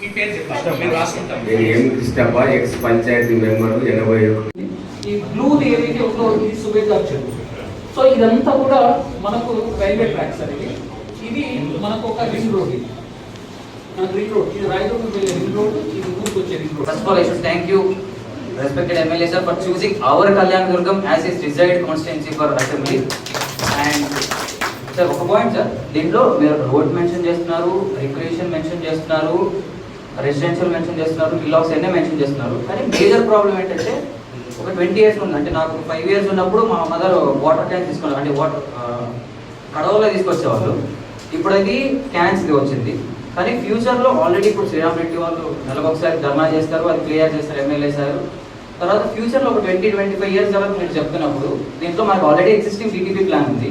మీ పేరు చెప్తాను మేము రాసుకుంటాం. నేను M Krishnappa ex panchayat member ఎనభై ఒకటి ఈ బ్లూ ఏదైతే ఉందో ఇది సుబేదార్ చెరువు. సో ఇదంతా కూడా మనకు రైల్వే ట్రాక్స్ అనేది ఇది మనకు ఒక రింగ్ రోడ్ రింగ్ రోడ్. ఇది రాయదుర్గం వెళ్ళే రింగ్ రోడ్ ఇది ఊరికి వచ్చే ring road. Should thank you, respected MLA sir, for choosing our Kalyan Durgam as his desired constituency for assembly. And sir ఒక పాయింట్ సార్ దీంట్లో మీరు రోడ్ మెన్షన్ చేస్తున్నారు recreation mention చేస్తున్నారు రెసిడెన్షియల్ మెన్షన్ చేస్తున్నారు విలాక్స్ ఎన్నే మెన్షన్ చేస్తున్నారు. కానీ మేజర్ ప్రాబ్లం ఏంటంటే ఒక ట్వంటీ ఇయర్స్ ఉంది. అంటే నాకు ఫైవ్ ఇయర్స్ ఉన్నప్పుడు మా మదర్ వాటర్ ట్యాంక్ తీసుకున్నారు అంటే వాటర్ కడవలో తీసుకొచ్చేవాళ్ళు. ఇప్పుడు అది క్యాన్స్ది వచ్చింది. కానీ ఫ్యూచర్లో ఆల్రెడీ ఇప్పుడు శ్రీరామ్ రెడ్డి వాళ్ళు నెలకొకసారి ధర్నా చేస్తారు అది క్లియర్ చేస్తారు ఎమ్మెల్యే సార్. తర్వాత ఫ్యూచర్లో ఒక ట్వంటీ ట్వంటీ ఫైవ్ ఇయర్స్ తర్వాత మీరు చెప్తున్నప్పుడు దీంట్లో మనకు ఆల్రెడీ ఎగ్జిస్టింగ్ డిటిపి ప్లాన్ ఉంది.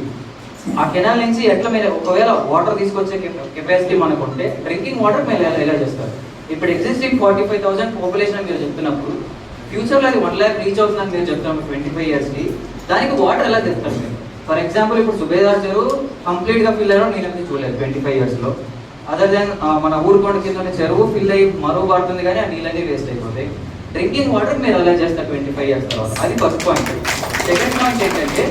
ఆ కెనాల్ నుంచి ఎట్లా మీరు ఒకవేళ వాటర్ తీసుకొచ్చే కెపాసిటీ మనకు ఉంటే డ్రింకింగ్ వాటర్ మీరు ఎలా చేస్తారు? ఇప్పుడు existing forty five thousand population మీరు చెప్తున్నప్పుడు ఫ్యూచర్లో అది వన్ ల్యాక్ రీచ్ అవుతుందని మీరు చెప్తున్నారు ట్వంటీ ఫైవ్ ఇయర్స్కి దానికి వాటర్ ఎలా తెస్తారు మీరు? ఫర్ ఎగ్జాంపుల్ ఇప్పుడు సుబేదార్ చెరువు కంప్లీట్గా ఫిల్ అయ్యారో నేను ఎప్పుడు చూడలేదు ట్వంటీ ఫైవ్ ఇయర్స్లో అదర్ దెన్ మన ఊరుకొండ కింద ఉన్న చెరువు ఫిల్ అయ్యి మరో పడుతుంది కానీ ఆ నీళ్ళన్నీ వేస్ట్ అయిపోతాయి. డ్రింకింగ్ వాటర్ మీరు ఎలా చేస్తారు ట్వంటీ ఫైవ్ ఇయర్స్ తర్వాత. అది ఫస్ట్ పాయింట్ సెకండ్ పాయింట్ ఏంటంటే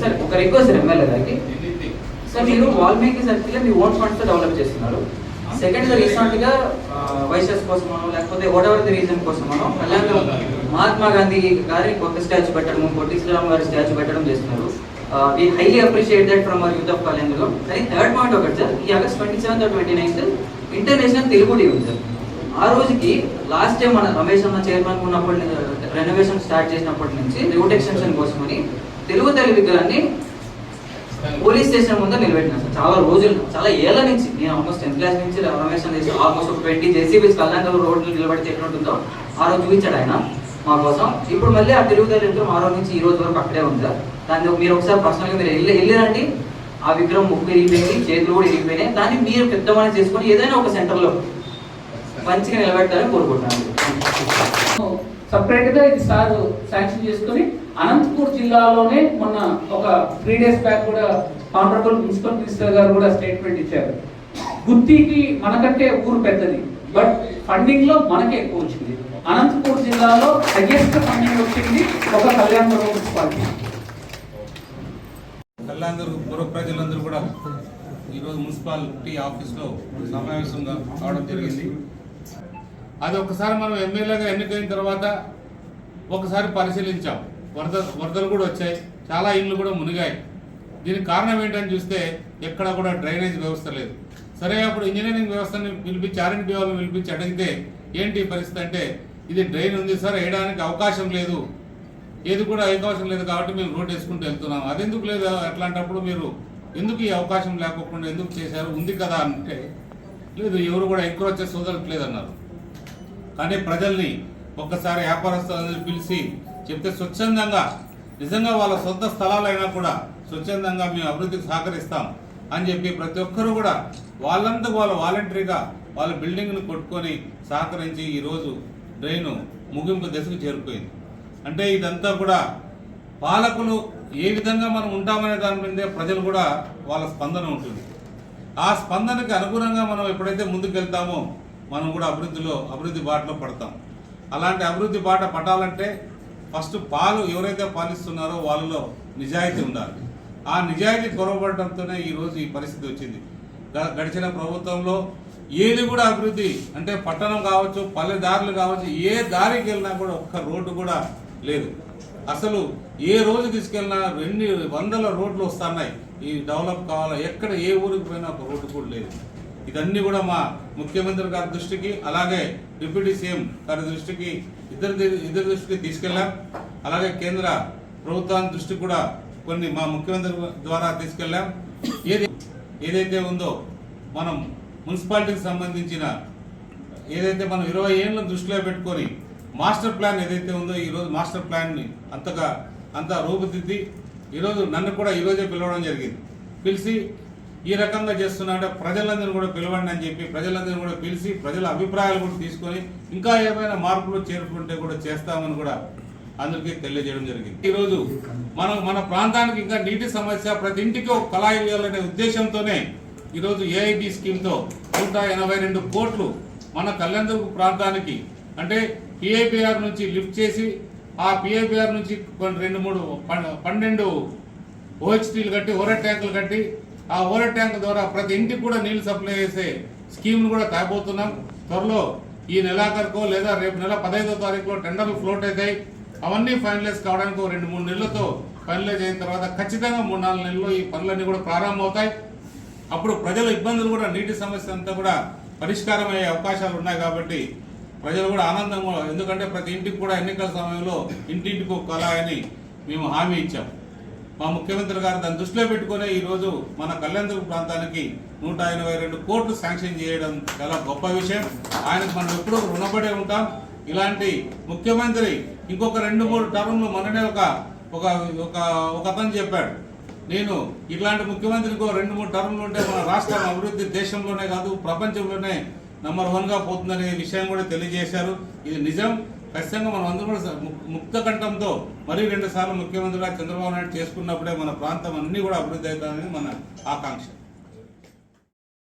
సార్ ఒక రిక్వెస్ట్ ఎమ్మెల్యే గారికి. సార్ మీరు వాల్మీకి సర్కిల్ మీ ఓన్ ఫండ్స్ డెవలప్ చేస్తున్నారు. సెకండ్ రీసెంట్గా వైసెస్ కోసమనో లేకపోతే వాట్ ఎవర్ ది రీజన్ కోసమనో అలాగే మహాత్మా గాంధీ గారి కొత్త స్టాచ్యూ పెట్టడం పొట్టి శ్రీరామ్ గారి స్టాచ్యూ పెట్టడం చేస్తున్నారు. We highly appreciate that from our youth ఆఫ్లో కానీ థర్డ్ పాయింట్ ఒకటి సార్ ఈ August twenty seventh twenty ninth international Telugu day ఉంది సార్. ఆ రోజుకి లాస్ట్ టైం మన రమేష్ అన్న చైర్మన్ ఉన్నప్పటి రెనోవేషన్ స్టార్ట్ చేసినప్పటి నుంచి రోడ్ ఎక్స్టెన్షన్ కోసమని తెలుగు తల్లి విగ్రహాన్ని పోలీస్ స్టేషన్ ముందు నిలబెట్టినా సార్. చాలా రోజులు చాలా ఏళ్ళ నుంచి నేను ఆల్మోస్ట్ టెన్త్ క్లాస్ నుంచి రెవల్యూషన్ చేసి ఆల్మోస్ట్ ఒక ట్వంటీ జేసీబీస్ కళ్యాణ్ రోడ్లు నిలబడితే ఎట్లా ఆ రోజు చూపించాడు ఆయన మా కోసం. ఇప్పుడు మళ్ళీ ఆ తెలుగుదేశం తల్లి ఆ రోజు నుంచి ఈ రోజు వరకు అక్కడే ఉంది సార్. దాన్ని మీరు ఒకసారి పర్సనల్గా మీరు వెళ్ళి వెళ్ళారండి ఆ విగ్రహం ముక్కు ఇరిగిపోయింది చేతులు కూడా ఇరిగిపోయినాయి దాన్ని మీరు పెద్దమని చేసుకొని ఏదైనా ఒక సెంటర్లో మంచిగా నిలబెట్టాలని కోరుకుంటున్నాను. సపరేట్గా ఇది సార్ శాంక్షన్ చేసుకుని అనంతపూర్ జిల్లాలోనే మొన్న ఒక త్రీ డేస్ బ్యాక్ కూడా ఆనరబుల్ మున్సిపల్ మినిస్టర్ గారు కూడా స్టేట్మెంట్ ఇచ్చారు. గుత్తికి మనకంటే ఊరు పెద్దది బట్ ఫండింగ్లో మనకే ఎక్కువ వచ్చింది. అనంతపూర్ జిల్లాలో హైయెస్ట్ ఫండింగ్ వచ్చింది ఒక కళ్యాణపురం మున్సిపాలిటీ. కళ్యాణదుర్గ పుర ప్రజలందరూ కూడా ఈరోజు మున్సిపాలిటీ ఆఫీస్లో సమావేశంగా కావడం జరిగింది. అది ఒకసారి మనం ఎమ్మెల్యేగా ఎన్నికైన తర్వాత ఒకసారి పరిశీలించాం. వరద వరదలు కూడా వచ్చాయి. చాలా ఇళ్ళు కూడా మునిగాయి. దీనికి కారణం ఏంటని చూస్తే ఎక్కడ కూడా డ్రైనేజ్ వ్యవస్థ లేదు. సరే అప్పుడు ఇంజనీరింగ్ వ్యవస్థని పిలిపించి ఆర్ఎండ్బి వాళ్ళని పిలిపించి అడిగితే ఏంటి పరిస్థితి అంటే ఇది డ్రైన్ ఉంది సార్ వేయడానికి అవకాశం లేదు. ఏది కూడా అవకాశం లేదు కాబట్టి మేము రోడ్ వేసుకుంటూ వెళ్తున్నాం. అదెందుకు లేదు? అట్లాంటప్పుడు మీరు ఎందుకు ఈ అవకాశం లేకోకుండా ఎందుకు చేశారు? ఉంది కదా అంటే లేదు ఎవరు కూడా ఎక్కువ చేసి వదలట్లేదు అన్నారు కానీ ప్రజల్ని ఒక్కసారి వ్యాపారస్తులందరినీ పిలిచి చెప్తే స్వచ్ఛందంగా నిజంగా వాళ్ళ సొంత స్థలాలైనా కూడా స్వచ్ఛందంగా మేము అభివృద్ధికి సహకరిస్తాం అని చెప్పి ప్రతి ఒక్కరూ కూడా వాళ్ళంతా వాళ్ళ వాలంటరీగా వాళ్ళ బిల్డింగ్ను కొట్టుకొని సహకరించి ఈరోజు డ్రైన్ ముగింపు దశకు చేరిపోయింది అంటే ఇదంతా కూడా పాలకులు ఏ విధంగా మనం ఉంటామనే దాని మీదే ప్రజలు కూడా వాళ్ళ స్పందన ఉంటుంది. ఆ స్పందనకి అనుగుణంగా మనం ఎప్పుడైతే ముందుకు వెళ్తామో మనం కూడా అభివృద్ధిలో అభివృద్ధి బాటలో పడతాం. అలాంటి అభివృద్ధి బాట పట్టాలంటే ఫస్ట్ పాలు ఎవరైతే పాలిస్తున్నారో వాళ్ళలో నిజాయితీ ఉండాలి. ఆ నిజాయితీ కొరవబడటంతోనే ఈరోజు ఈ పరిస్థితి వచ్చింది. గ- గడిచిన ప్రభుత్వంలో ఏది కూడా అభివృద్ధి అంటే పట్టణం కావచ్చు పల్లెదారులు కావచ్చు ఏ దారికి వెళ్ళినా కూడా ఒక్క రోడ్డు కూడా లేదు. అసలు ఏ రోజు తీసుకెళ్ళినా ఎన్ని వందల రోడ్లు వస్తున్నాయి. ఈ డెవలప్ కావాలా? ఎక్కడ ఏ ఊరికి పోయినా ఒక రోడ్డు కూడా లేదు. ఇదన్నీ కూడా మా ముఖ్యమంత్రి గారి దృష్టికి అలాగే డిప్యూటీ సీఎం గారి దృష్టికి ఇద్దరు ఇద్దరి దృష్టికి తీసుకెళ్ళాం. అలాగే కేంద్ర ప్రభుత్వాన్ని దృష్టికి కూడా కొన్ని మా ముఖ్యమంత్రి ద్వారా తీసుకెళ్ళాం. ఏది ఏదైతే ఉందో మనం మున్సిపాలిటీకి సంబంధించిన ఏదైతే మనం ఇరవై ఏళ్ళ దృష్టిలో పెట్టుకొని మాస్టర్ ప్లాన్ ఏదైతే ఉందో ఈరోజు మాస్టర్ ప్లాన్ని అంతగా అంత రూపుదిద్ది ఈరోజు నన్ను కూడా ఈరోజే పిలవడం జరిగింది. పిలిచి ఈ రకంగా చేస్తున్నా అంటే ప్రజలందరూ కూడా పిలవండి అని చెప్పి ప్రజలందరూ కూడా పిలిచి ప్రజల అభిప్రాయాలు కూడా తీసుకొని ఇంకా ఏమైనా మార్పులు చేరుకుంటే కూడా చేస్తామని కూడా అందరికీ తెలియజేయడం జరిగింది. ఈరోజు మనం మన ప్రాంతానికి ఇంకా నీటి సమస్య ప్రతి ఇంటికి ఒక కళాయి ఇవ్వాలనే ఉద్దేశంతోనే ఈరోజు ఏఐటి స్కీమ్తో నూట ఎనభై రెండు కోట్లు మన కళ్యాణదుర్గ ప్రాంతానికి అంటే పిఐపిఆర్ నుంచి లిఫ్ట్ చేసి ఆ పిఐపిఆర్ నుంచి కొన్ని రెండు మూడు పన్నెండు ఓహెచ్టీలు కట్టి ఓరర్ ట్యాంకులు కట్టి ఆ ఓవర్ ట్యాంక్ ద్వారా ప్రతి ఇంటికి కూడా నీళ్ళు సప్లై చేసే స్కీమ్ను కూడా తేబోతున్నాం త్వరలో ఈ నెలాఖరుకో లేదా రేపు నెల పదహైదో తారీఖులో టెండర్లు ఫ్లోట్ అవుతాయి. అవన్నీ ఫైనలైజ్ కావడానికి రెండు మూడు నెలలతో ఫైనలైజ్ అయిన తర్వాత ఖచ్చితంగా మూడు నాలుగు నెలల్లో ఈ పనులన్నీ కూడా ప్రారంభమవుతాయి. అప్పుడు ప్రజల ఇబ్బందులు కూడా నీటి సమస్య అంతా కూడా పరిష్కారం అయ్యే అవకాశాలు ఉన్నాయి కాబట్టి ప్రజలు కూడా ఆనందంగా ఎందుకంటే ప్రతి ఇంటికి కూడా ఎన్నికల సమయంలో ఇంటింటికి ఒక కళ అని మేము హామీ ఇచ్చాం. మా ముఖ్యమంత్రి గారు దాన్ని దృష్టిలో పెట్టుకునే ఈరోజు మన కళ్యాణదుర్గ ప్రాంతానికి నూట ఎనభై రెండు కోట్లు శాంక్షన్ చేయడం చాలా గొప్ప విషయం. ఆయనకు మనం ఎప్పుడూ రుణపడే ఉంటాం. ఇలాంటి ముఖ్యమంత్రి ఇంకొక రెండు మూడు టర్మ్లు మొన్ననే ఒక ఒక ఒక అతను చెప్పాడు. నేను ఇలాంటి ముఖ్యమంత్రికి రెండు మూడు టర్మ్లు ఉంటే మన రాష్ట్రం అభివృద్ధి దేశంలోనే కాదు ప్రపంచంలోనే నంబర్ వన్గా పోతుందనే విషయం కూడా తెలియజేశారు. ఇది నిజం. ఖచ్చితంగా మనం అందరూ కూడా ము- ముక్త కంఠంతో మరీ రెండు సార్లు ముఖ్యమంత్రిగా చంద్రబాబు నాయుడు చేసుకున్నప్పుడే మన ప్రాంతం అన్ని కూడా అభివృద్ధి అవుతామని మన ఆకాంక్ష.